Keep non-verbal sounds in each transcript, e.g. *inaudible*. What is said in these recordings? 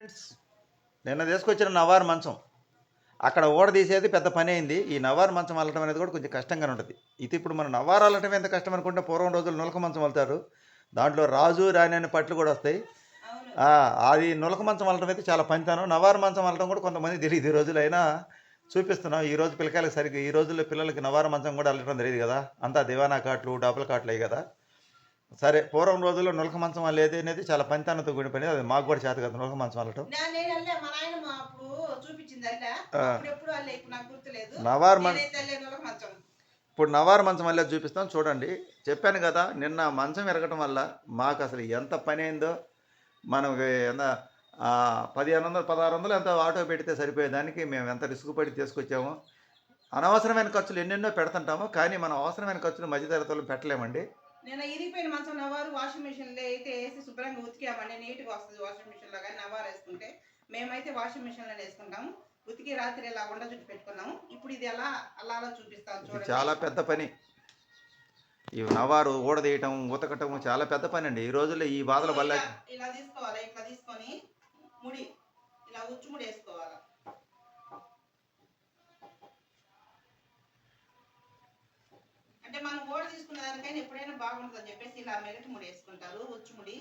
Friends, నిన్న తీసుకొచ్చిన నవారు మంచం. అక్కడ ఓడ తీసేది పెద్ద పని అయింది. ఈ నవారు మంచం అల్లటం అనేది కూడా కొంచెం కష్టంగానే ఉంటుంది. ఇది ఇప్పుడు మనం నవారు అల్లటం ఎంత కష్టం అనుకుంటే పూర్వం రోజులు నులక మంచం అల్లుతారు. దాంట్లో రాజు రాణి అనే పట్లు కూడా వస్తాయి. అది నులక మంచం అల్లటం అయితే చాలా పనితాను. నవారు మంచం అల్లటం కూడా కొంతమంది తెలియదు. ఈ రోజులైనా చూపిస్తున్నాం. ఈ రోజు పిల్లకాయలకు సరిగ్గా ఈ రోజుల్లో పిల్లలకి నవారు మంచం కూడా అల్లటం తెలియదు కదా. అంతా దివానా కాట్లు డబుల్ కాట్లు అయ్యి కదా. సరే పూర్వం రోజుల్లో నులక మంచం అల్లేది అనేది చాలా పనితనంతో కూడిన పని అది మాకు కూడా చేత కదా నులక మంచం గుర్తులేదు. నవారు ఇప్పుడు నవారు మంచం వల్ల చూపిస్తాం చూడండి. చెప్పాను కదా నిన్న మంచం ఎరగటం వల్ల మాకు అసలు ఎంత పని అయిందో మనం ఎంత పదిహేను వందలు పదహారు వందలు ఎంత ఆటో పెడితే సరిపోయేదానికి మేము ఎంత రిస్క్ పడి తీసుకొచ్చామో అనవసరమైన ఖర్చులు ఎన్నెన్నో పెడుతుంటాము కానీ మనం అవసరమైన ఖర్చులు మధ్యతరగతులు పెట్టలేమండి. నేను ఇరిగిపోయిన మంచం నవారు వాషింగ్ మిషన్లో అయితే వేసి శుభ్రంగా ఉతికామండి నీట్గా వస్తుంది వాషింగ్ మిషన్లో కానీ నవారు వేసుకుంటే మేమైతే వాషింగ్ మిషన్లో వేసుకుంటాము. ఉతికి రాత్రి ఇలా ఉండ చుట్టూ పెట్టుకున్నాము. ఇప్పుడు ఇది ఎలా అలా అలా చూపిస్తాను చూడండి. చాలా పెద్ద పని. ఈ నవారు ఊడదీయటం ఉతకటం చాలా పెద్ద పని అండి. ఈ రోజుల్లో ఈ బాధల వల్ల ఇలా- ఇలా తీసుకోవాలి? ఇట్లా తీసుకొని ముడి ఇలా ఉచ్చు ముడి వేసుకోవాలి? అంటే మనం ఓడ తీసుకున్న దానికైనా ఎప్పుడైనా బాగుంటుంది అని చెప్పేసి ఇలా మెరటి ముడి వేసుకుంటారు ఉచ్చుముడి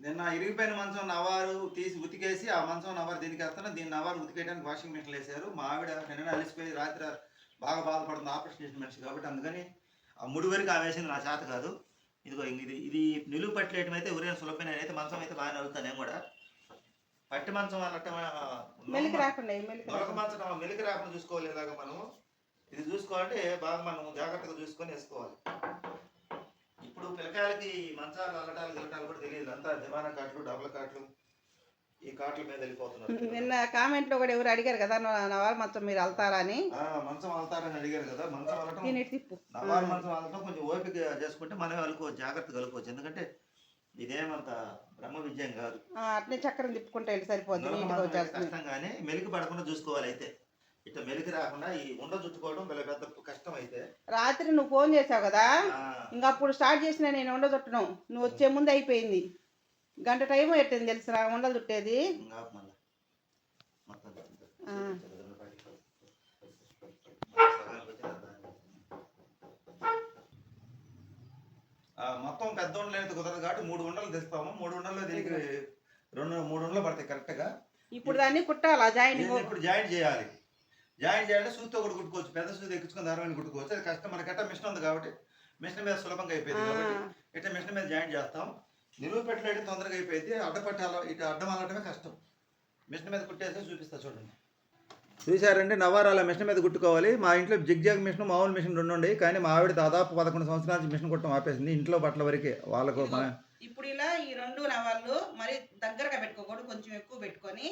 నిన్న ఇరిగిపోయిన మంచం నవారు తీసి ఉతికేసి ఆ మంచం నవారు దీనికి వేస్తాను దీన్ని నవారు ఉతికేయడానికి వాషింగ్ మిషన్ వేసారు మా ఆవిడ నిన్న అలిసిపోయి రాత్రి బాగా బాధపడుతుంది ఆపరేషన్ చేసిన మనిషి కాబట్టి అందుకని ఆ ముడి వరకు వేసింది నా చేత కాదు. ఇదిగో ఇది ఇది నిలువు పట్టలేయటం అయితే ఎవరైనా సులభమైన అయితే మంచం అయితే బాగానే అవుతాను నేను కూడా. పట్టి మంచం అన్నట్టు మెలికి రాకుండా మెలికి మంచం మెలికి రాకుండా చూసుకోవాలి ఇలాగ మనము ఇది చూసుకోవాలంటే బాగా మనం జాగ్రత్తగా చూసుకొని వేసుకోవాలి. ఇప్పుడు పిల్లకాయలకి మంచాలు అల్లటాలు గిల్లటాలు కూడా తెలియదు. అంతా దివానా కాట్లు డబుల్ కాట్లు. ఈ కాట్ల మీద వెళ్ళిపోతున్నారు నిన్న కామెంట్లో కూడా ఎవరు అడిగారు కదా నవారు మొత్తం మీరు వెళ్తారా అని. ఆ, మంచం అల్తారని అడిగారు కదా మంచం తిప్పు. నవారు మంచం అల్లటం కొంచెం ఓపిక చేసుకుంటే మనమే అలుకోవచ్చు జాగ్రత్తగా అలుకోవచ్చు. ఎందుకంటే ఇదేమంత బ్రహ్మ విజయం కాదు. ఆ, అట్నే చక్రం తిప్పుకుంటే వెళ్ళి మంచం అయితే వచ్చేస్తుంది. కష్టంగానే మెలికి పడకుండా చూసుకోవాలి అయితే. ఇట్లా మెలికి రాకుండా ఈ ఉండ చుట్టుకోవడం పెద్ద పెద్ద కష్టం అయితే. రాత్రి నువ్వు ఫోన్ చేసావు కదా ఇంకా అప్పుడు స్టార్ట్ చేసిన నేను ఉండ చుట్టను నువ్వు వచ్చే ముందు అయిపోయింది. గంట టైం పెట్టింది తెలుసు నా ఉండలు చుట్టేది. మొత్తం పెద్ద ఉండలు అనేది కుదరదు కాబట్టి మూడు ఉండలు తెస్తాము. మూడు ఉండల్లో దీనికి రెండు మూడు ఉండలు పడతాయి కరెక్ట్గా ఇప్పుడు దాన్ని కుట్టాలా జాయింట్ ఇప్పుడు జాయింట్ చేయాలి. జాయింట్ చేయాలంటే సూదితో కూడా కుట్టుకోవచ్చు పెద్ద సూది ఎక్కించుకుని దారమైన కుట్టుకోవచ్చు. అది కష్టం మనకట్ట మిషన్ ఉంది కాబట్టి మిషన్ మీద సులభంగా అయిపోయింది కాబట్టి ఇట్లా మిషన్ మీద జాయింట్ చేస్తాం. నిలువు పెట్టలేడు తొందరగా అయిపోయింది. అడ్డపట్టాల ఇటు అడ్డం అల్లటమే కష్టం. మిషన్ మీద కుట్టేసి చూపిస్తా చూడండి. చూశారండి నవారాల మిషన్ మీద కుట్టుకోవాలి. మా ఇంట్లో జిగ్జాగ్ మిషన్ మామూలు మిషన్ రెండు ఉండేవి కానీ మా ఆవిడ దాదాపు పదకొండు సంవత్సరాల నుంచి మిషన్ కుట్టడం ఆపేసింది ఇంట్లో బట్టల వరకే. వాళ్ళకు మన ఇప్పుడు ఇలా ఈ రెండు నవాళ్ళు మరి దగ్గరగా పెట్టుకోకూడదు కొంచెం ఎక్కువ పెట్టుకొని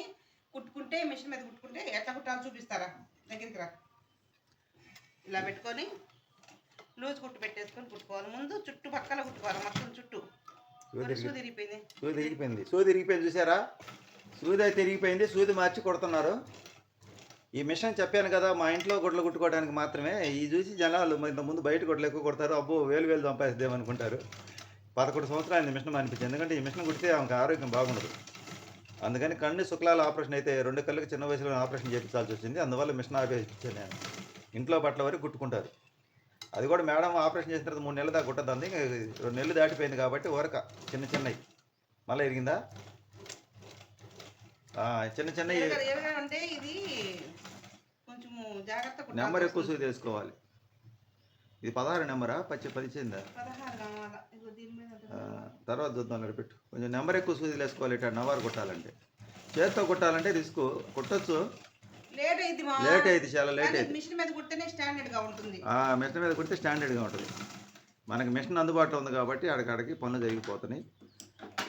కుట్టుకుంటే మిషన్ మీద కుట్టుకుంటే ఎట్లా కుట్టాలో చూపిస్తారా? దగ్గరికి రా. ఇలా పెట్టుకొని లూజ్ కుట్టు పెట్టేసుకొని కుట్టుకోవాలి. ముందు చుట్టుపక్కల కుట్టుకోవాలి మొత్తం చుట్టూ. సూది తిరిగిపోయింది సూది తిరిగిపోయింది చూసారా? సూది అయితే తిరిగిపోయింది సూది మార్చి కొడుతున్నారు. ఈ మిషన్ చెప్పాను కదా మా ఇంట్లో గుడ్లు కుట్టుకోవడానికి మాత్రమే. ఈ చూసి జనాలు ముందు బయట గుడ్లు ఎక్కువ కొడతారు అబ్బో వేలు వేలు సంపాదిద్దాం అనుకుంటారు. పదకొండు సంవత్సరాలు మిషన్ అనిపించింది ఎందుకంటే ఈ మిషన్ కుడితే ఆమెకు ఆరోగ్యం బాగుండదు. అందుకని కన్ను శుక్లాల ఆపరేషన్ అయితే రెండు కళ్ళకి చిన్న వయసులో ఆపరేషన్ చేయించాల్సి వచ్చింది. అందువల్ల మిషన్ ఆపేసించాను నేను. ఇంట్లో బట్టల వరకు కుట్టుకుంటారు. అది కూడా మేడం ఆపరేషన్ చేసిన తర్వాత మూడు నెలల దాకా కుట్టద్దు ఇంకా రెండు నెలలు దాటిపోయింది కాబట్టి ఊరక చిన్న చిన్నవి మళ్ళీ ఇరిగిందా ఆ, చిన్న కుట్టాల్సి నెంబర్ ఎక్కువ. సూది వేసుకోవాలి ఇది పదహారు నెంబరా? పచ్చి పదిచిందా ఉంటుంది. తర్వాత చూద్దాం పెట్టు. కొంచెం నెంబర్ ఎక్కువ సూది వేసుకోవాలి ఇట్లా నవారు కొట్టాలంటే. చేత్తో కొట్టాలంటే రిస్క్. కొట్టొచ్చు. లేట్ అయింది లేట్ అయింది చాలా లేట్ అయింది మిషన్ మీద కుడితేనే స్టాండర్డ్గా ఉంటుంది. ఆ, మిషన్ మీద కుడితే స్టాండర్డ్గా ఉంటుంది. మనకి మిషన్ అందుబాటులో ఉంది కాబట్టి అక్కడికి పనులు జరిగిపోతున్నాయి.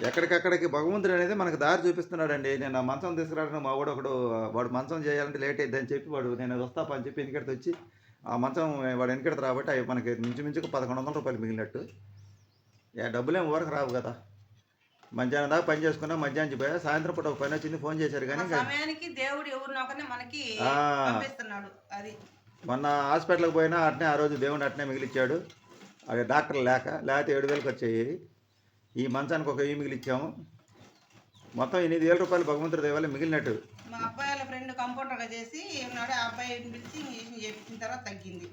ఎక్కడికక్కడికి భగవంతుడు అనేది మనకు దారి చూపిస్తున్నాడండి. నేను ఆ మంచం తీసుకురావడం మా వాడు ఒకడు వాడు మంచం చేయాలంటే లేట్ అయింది అని చెప్పి వాడు నేను వస్తా అని చెప్పి వెనకడికి వచ్చి ఆ మంచం వాడు వెనకడత రాబట్టి అవి మనకి మించుమించుకు పదకొండు వందల రూపాయలు మిగిలినట్టు. యా డబ్బులేం ఊరకు రావు కదా. మధ్యాహ్నం దాకా పని చేసుకున్నా మధ్యాహ్నం పోయా సాయంత్రం పూట ఒక పని వచ్చింది ఫోన్ చేశారు కానీ సమయానికి దేవుడు ఎవరినో ఒకరిని మనకి. పంపిస్తున్నాడు అది. మొన్న హాస్పిటల్కి పోయినా అట్నే ఆ రోజు దేవుడు అట్నే మిగిలిచ్చాడు. అవి డాక్టర్ లేక లేకపోతే ఏడు వేలకు వచ్చాయి. ఈ మంచానికి ఒక వెయ్యి మిగిలిచ్చాము. మొత్తం ఎనిమిది వేల రూపాయలు భగవంతుడి దేవాలే మిగిలినట్టు. మా అబ్బాయి వాళ్ళ ఫ్రెండ్ కంపౌండర్గా చేసి ఏమన్నాడు ఆ అబ్బాయిని పిలిచి ఇంజక్షన్ చేయించిన తర్వాత తగ్గింది.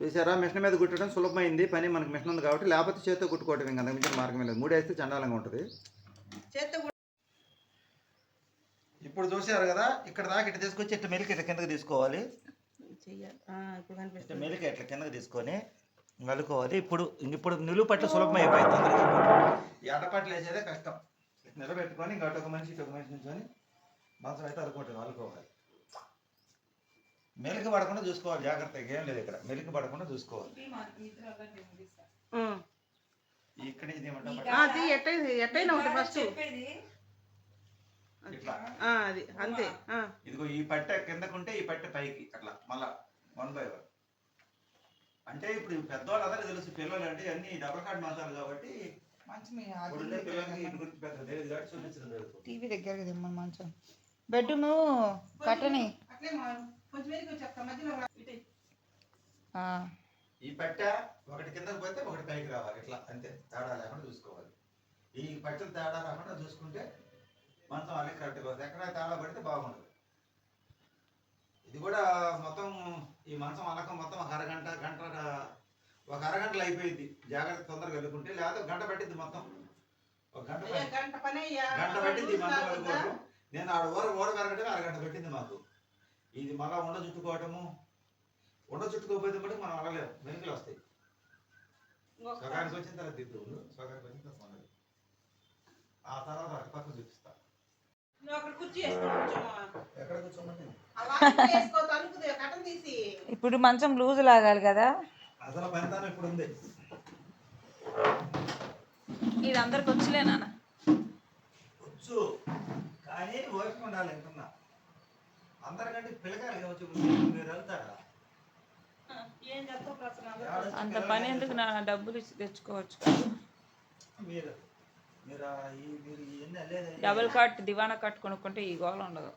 చూసారా? మిషన్ మీద కుట్టడం సులభమైంది. పని మనకి మిషన్ ఉంది కాబట్టి లేకపోతే చేతితో కుట్టుకోవటం ఇంకా అంతకు మించిన మార్గం లేదు. మూడేస్తే చండాలంగా ఉంటుంది. ఇప్పుడు చూసారు కదా? ఇక్కడ దాకా ఇట్లా తీసుకొచ్చి ఇట్లా మెలికి ఇట్లా కిందకి తీసుకోవాలి. మెలికి ఇట్లా కిందకి తీసుకొని నలుకోవాలి. ఇప్పుడు ఇప్పుడు నిలువు పట్ల సులభం అయిపోయింది అడ్డపట్లు వేసేదే కష్టం. నిలబెట్టుకొని ఇంకా ఒక మనిషి ఒక మనిషి నుంచొని మంచం అయితే అనుకుంటుంది నలుకోవాలి. మెలికి పడకుండా చూసుకోవాలి. జాగ్రత్తగా ఏం లేదు ఇక్కడ. మెలికి పడకుండా చూసుకోవాలి. ఇక్కడ ఇది ఏమంటాం ఆ, తీ ఎట్టై ఎట్టైనా ఒకటి ఫస్ట్ ఇట్లా. అది. అంతే. ఆ. ఇదిగో ఈ పట్టె కిందకుంటే ఈ పట్టె పైకి. అట్లా. మళ్ళా వన్ బై వన్ అంటే ఇప్పుడు పెద్దవాళ్ళు అందరూ తెలుసు పిల్లలు అంటే అన్ని డబల్ కార్డ్ మాసాలు కాబట్టి టీవీ దగ్గరికి దిమ్మని మంచం. బెడ్రూమ్ కట్టని. అట్లే మా- కొంచెం వెనక్కి వచ్చేస్తా మధ్యలో రా. ఇటు. ఆ, ఈ పట్టె ఒకటి కిందకు పోతే ఒకటి పైకి రావాలి ఇట్లా అంతే. తేడా లేకుండా చూసుకోవాలి. ఈ పట్టెలు తేడా రాకుండా చూసుకుంటే మంచం అలాగే కరెక్ట్గా వస్తుంది ఎక్కడ తేడా పడితే బాగుండదు. ఇది కూడా మొత్తం ఈ మంచం అలకం మొత్తం ఒక అరగంట గంట ఒక అరగంటలో అయిపోయింది. జాగ్రత్త తొందరగా వెళ్ళుకుంటే లేదా గంట పట్టింది మొత్తం. ఒక గంట. గంట పని అయ్యా. గంట పట్టింది మంచం నేను ఆడ ఊర ఊర కరగటమే అరగంట పెట్టింది మాకు. ఇది మళ్ళా ఉండ చుట్టుకోవటము? ఉండ చుట్టుకోకపోతే కూడా మనం అడలేము వెనుకలు వస్తాయి. సగానికి వచ్చిన తర్వాత దిద్దు సగానికి వచ్చిన తర్వాత ఉండదు ఆ తర్వాత అటు పక్క చూపిస్తా. ఇప్పుడు మంచం లూజ్ లాగాలి కదా? అసలు పనితనం ఇప్పుడు ఉంది. ఇది అందరికి వచ్చలే నాన్న. వచ్చు. కానీ ఓపిక ఉండాలి ఎంతున్నా. అందరికంటే మీరు వెళ్తారా? అంత పని ఎందుకు నా డబ్బులు ఇచ్చి తెచ్చుకోవచ్చు. మీరు మీరు మీరు డబుల్ కట్ దివానా కట్ కొనుక్కుంటే ఈ గోల ఉండదు.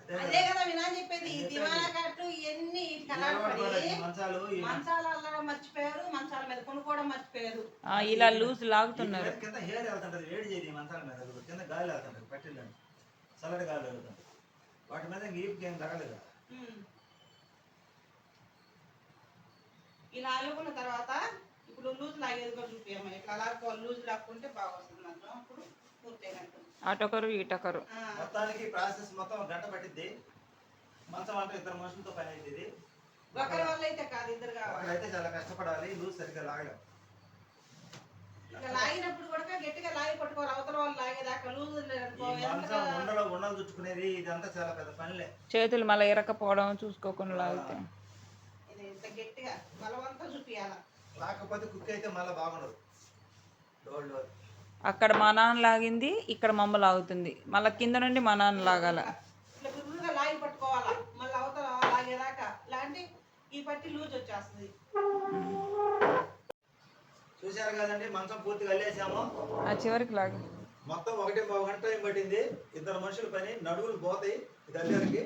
అదే అదే కదా వినా చెప్పేది ఈ దివానా కట్టు ఇవన్నీ ఈ కలర్ అలవాటు పడి పడే ఈ మంచాలు ఈ మంచాలు అల్లడం మర్చిపోయారు మంచాల మీద కొనుక్కోవడం మర్చిపోయారు. ఆ, ఇలా లూజ్ లాగుతున్నారు. కింద హెయిర్ వెళ్తుంటది వేడి చేయదు ఈ మంచాల మీద అది కింద గాలి వెళ్తుంటది చల్లటి గాలి వెళ్తుంది వాటి మీద ఇంక ఈపుకి ఏం తగలేదు. ఇలా అల్లుకున్న తర్వాత ఇప్పుడు లూజ్ లాగేది కూడా చూపించమ్మా ఇట్లా లాక్కోవాలి లూజ్ లాక్కుంటే బాగా వస్తుంది మాత్రం. అప్పుడు అటొకరు ఇటొకరు. మొత్తానికి ప్రాసెస్ మొత్తం గంట పట్టిద్ది. మంచం అంటే ఇద్దరు మనుషులతో పని అవుతుంది ఒకరి వల్ల అయితే కాదు ఇద్దరు ఒకడైతే చాలా కష్టపడాలి లూజ్ సరిగ్గా లాగలేం. ఇట్లా లాగినప్పుడు కూడా గట్టిగా లాగి పట్టుకోవాలి. అవతల వాళ్ళు లాగేదాకా లూజ్ ఉండలో చుట్టుకునేది ఇదంతా చాలా పెద్ద పనిలే. చేతులు మళ్ళీ ఇరకపోవడం చూసుకోకుండా లాగితే. ఇది ఇంత గట్టిగా బలవంతం చూపియాల. లేకపోతే కుక్ అయితే మళ్ళీ బాగుండదు. డోల్ డోల్ అక్కడ మా నాన్న లాగింది ఇక్కడ మా అమ్మ లాగుతుంది. మళ్ళీ కింద నుండి మా నాన్న లాగాల. లాగి పట్టుకోవాలా? మళ్ళీ అవతల లాగేదాకా. లాంటి ఈ పట్టి లూజ్ వచ్చేస్తుంది. చూశారు కదండి మంచం పూర్తిగా వెళ్ళేసాము ఆ చివరికి లాగి. మొత్తం ఒకటి గంట టైం పట్టింది. ఇద్దరు మనుషుల పని నడువులు పోతాయి ఇది అల్లరికి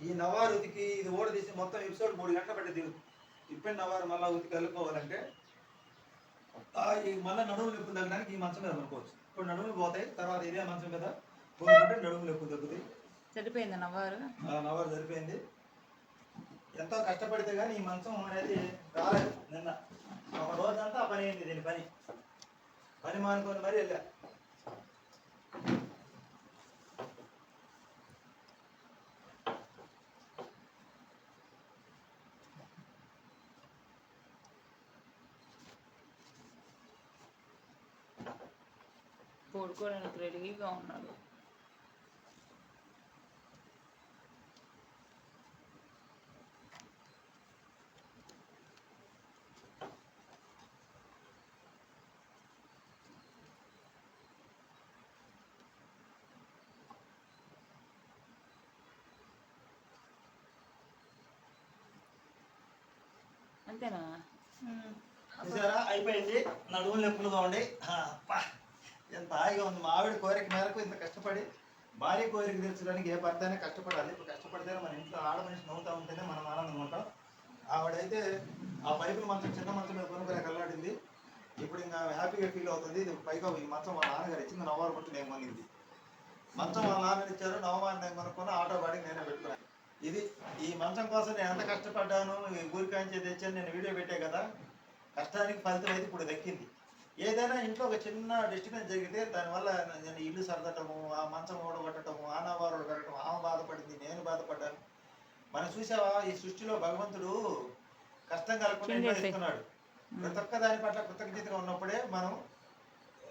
ఈ నవారు ఉతికి ఇది ఓడ తీసి మొత్తం ఎపిసోడ్ మూడు గంటలు పట్టింది. ఇప్పిన నవారు మళ్ళీ ఉతికి వెళ్ళుకోవాలంటే ఆ, ఈ మళ్ళీ నడువులు నొప్పి తగ్గడానికి ఈ మంచం మీద పడుకోవచ్చు. ఇప్పుడు నడువులు పోతాయి తర్వాత ఇదే మంచం మీద పోతుంటే నడువులు నొప్పి తగ్గుతాయి. సరిపోయింది నవ్వారు ఆ నవారు సరిపోయింది. ఎంతో కష్టపడితే కానీ ఈ మంచం అనేది రాలేదు నిన్న. ఒక రోజంతా పని అయింది దీని పని. పని మానుకొని మరీ వెళ్ళా. పడుకోవడానికి రెడీగా ఉన్నాడు. అంతేనా? చూసారా? అయిపోయింది. నడుములు నొప్పులుగా ఉండి. ఎంత హాయిగా ఉంది. మా ఆవిడ కోరిక మేరకు ఇంత కష్టపడి భార్య కోరిక తీర్చడానికి ఏ భర్త అయినా కష్టపడాలి. ఇప్పుడు కష్టపడితేనే మన ఇంట్లో ఆడ మనిషి నవ్వుతా ఉంటేనే మనం ఆనందంగా ఉంటాం. ఆవిడైతే ఆ పైపు మంచం చిన్న మంచం మీద కొనుక్కొని కల్లాడింది ఇప్పుడు ఇంకా హ్యాపీగా ఫీల్ అవుతుంది. ఇది పైగా ఈ మంచం మా నాన్నగారు ఇచ్చింది నవ్వాలి కొట్టు నేను కొనింది. మంచం మా నాన్న ఇచ్చారు. నవమాన్ని నేను కొనుక్కున్నా. ఆటో బాడీకి నేనే పెట్టుకున్నాను ఇది ఈ మంచం కోసం నేను ఎంత కష్టపడ్డాను ఊరికాంచి తెచ్చాను నేను వీడియో పెట్టే కదా. కష్టానికి ఫలితం అయితే ఇప్పుడు దక్కింది. ఏదైనా ఇంట్లో ఒక చిన్న డిస్టర్బెన్స్ జరిగితే దానివల్ల నేను ఇల్లు సర్దటము ఆ మంచం ఓడగొట్టడము ఆనవారు పెట్టడం ఆమె బాధపడింది నేను బాధపడ్డాను. మనం చూసావా ఈ సృష్టిలో భగవంతుడు కష్టం కలగకుండా. ఇస్తున్నాడు ప్రతి ఒక్క దాని పట్ల కృతజ్ఞతగా ఉన్నప్పుడే మనం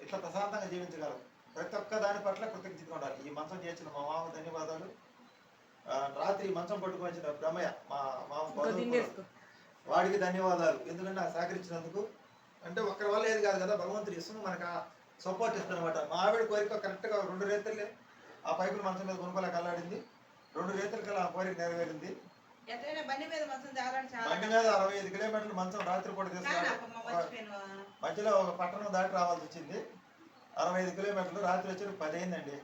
ఇట్లా ప్రశాంతంగా జీవించగలం. ప్రతి ఒక్క దాని పట్ల కృతజ్ఞతగా ఉండాలి. ఈ మంచం చేసిన మా మామ ధన్యవాదాలు. రాత్రి మంచం పట్టుకొని వచ్చిన బ్రహ్మయ్య మా మామ వాడికి ధన్యవాదాలు. ఎందుకంటే నాకు సహకరించినందుకు. అంటే ఒక్కరి వల్ల ఏది కాదు కదా భగవంతుడు ఇస్తున్న మనకు సపోర్ట్ ఇస్తాడు అనమాట మా ఆవిడ కోరిక కరెక్ట్గా రెండు రేతులే ఆ పైపులు మంచం మీద కొనుక్కోలేక అల్లాడింది. రెండు రేతుల కల్లా ఆ కోరిక నెరవేరింది. బండి మీద అరవై ఐదు కిలోమీటర్లు మంచం రాత్రి పూట మర్చిపోయాను మధ్యలో ఒక పట్టణం దాటి రావాల్సి వచ్చింది. అరవై ఐదు కిలోమీటర్లు రాత్రి వచ్చి పది అయిందండి.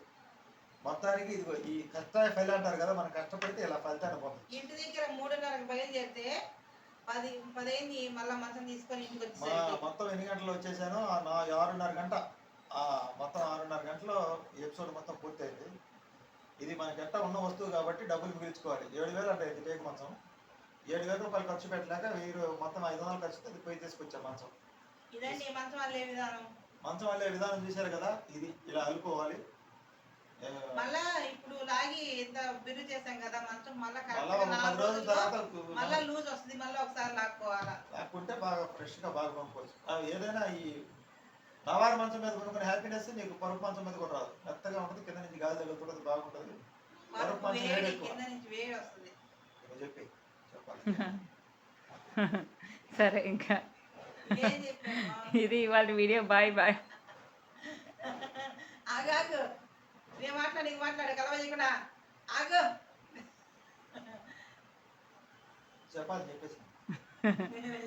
మొత్తానికి ఇదిగో ఈ కష్టాయ ఫైల్ అంటారు కదా మనం కష్టపడితే ఇలా ఫలితాన్ని పొందొచ్చు. ఇంటి దగ్గర మూడున్నరకు బయలుదేరితే పది పదైంది మళ్ళా మంచం తీసుకొని ఇంటికి మొత్తం ఎన్ని గంటలు వచ్చేసాను నా ఆరున్నర గంట మొత్తం ఆరున్నర గంటలో ఎపిసోడ్ మొత్తం పూర్తయింది. ఇది మనకి ఎట్టా ఉన్న వస్తువు కాబట్టి డబ్బులు మిగిల్చుకోవాలి. ఏడు వేలు అంటే ఇది టేక్ మంచం. ఏడు వేల రూపాయలు ఖర్చు పెట్టలేక వెయ్యి రూ- మొత్తం ఐదు వందలు ఖర్చు అది పోయి తీసుకొచ్చాం మంచం. ఇదండి మంచం అల్లే విధానం. మంచం వాళ్ళే విధానం చూశారు కదా ఇది ఇలా అలుకోవాలి ఏ, మళ్ళా ఇప్పుడు లాగి ఎంత బిర్రు చేసాం కదా మంచం మళ్ళా కరెక్ట్ రోజుల తర్వాత మళ్ళా లూజ్ వస్తుంది మళ్ళీ ఒకసారి లాక్కోవాలా? లేకుంటే బాగా ఫ్రెష్గా బాగా కొనుక్కోవచ్చు. అవి ఏదైనా ఈ నవారు మంచం మీద కొనుక్కునే హ్యాపీనెస్ నీకు పరుపు మంచం మీద కూడా రాదు. మెత్తగా ఉంటుంది కింద నుంచి గాలి తగులుతుంటుంది బాగుంటుంది పరుపు మంచం వేడి ఎక్కువ. కింద నుంచి వేడి వస్తుంది. చెప్పి చెప్పాలి. *laughs* సరే ఇంకా. ఇది ఇవాళ వీడియో బాయ్ బాయ్. ఆగాగు. నేను మాట్లాడి మాట్లాడే కలవ చేయకుండా ఆగు. చెప్పాలి చెప్పేసి. *laughs*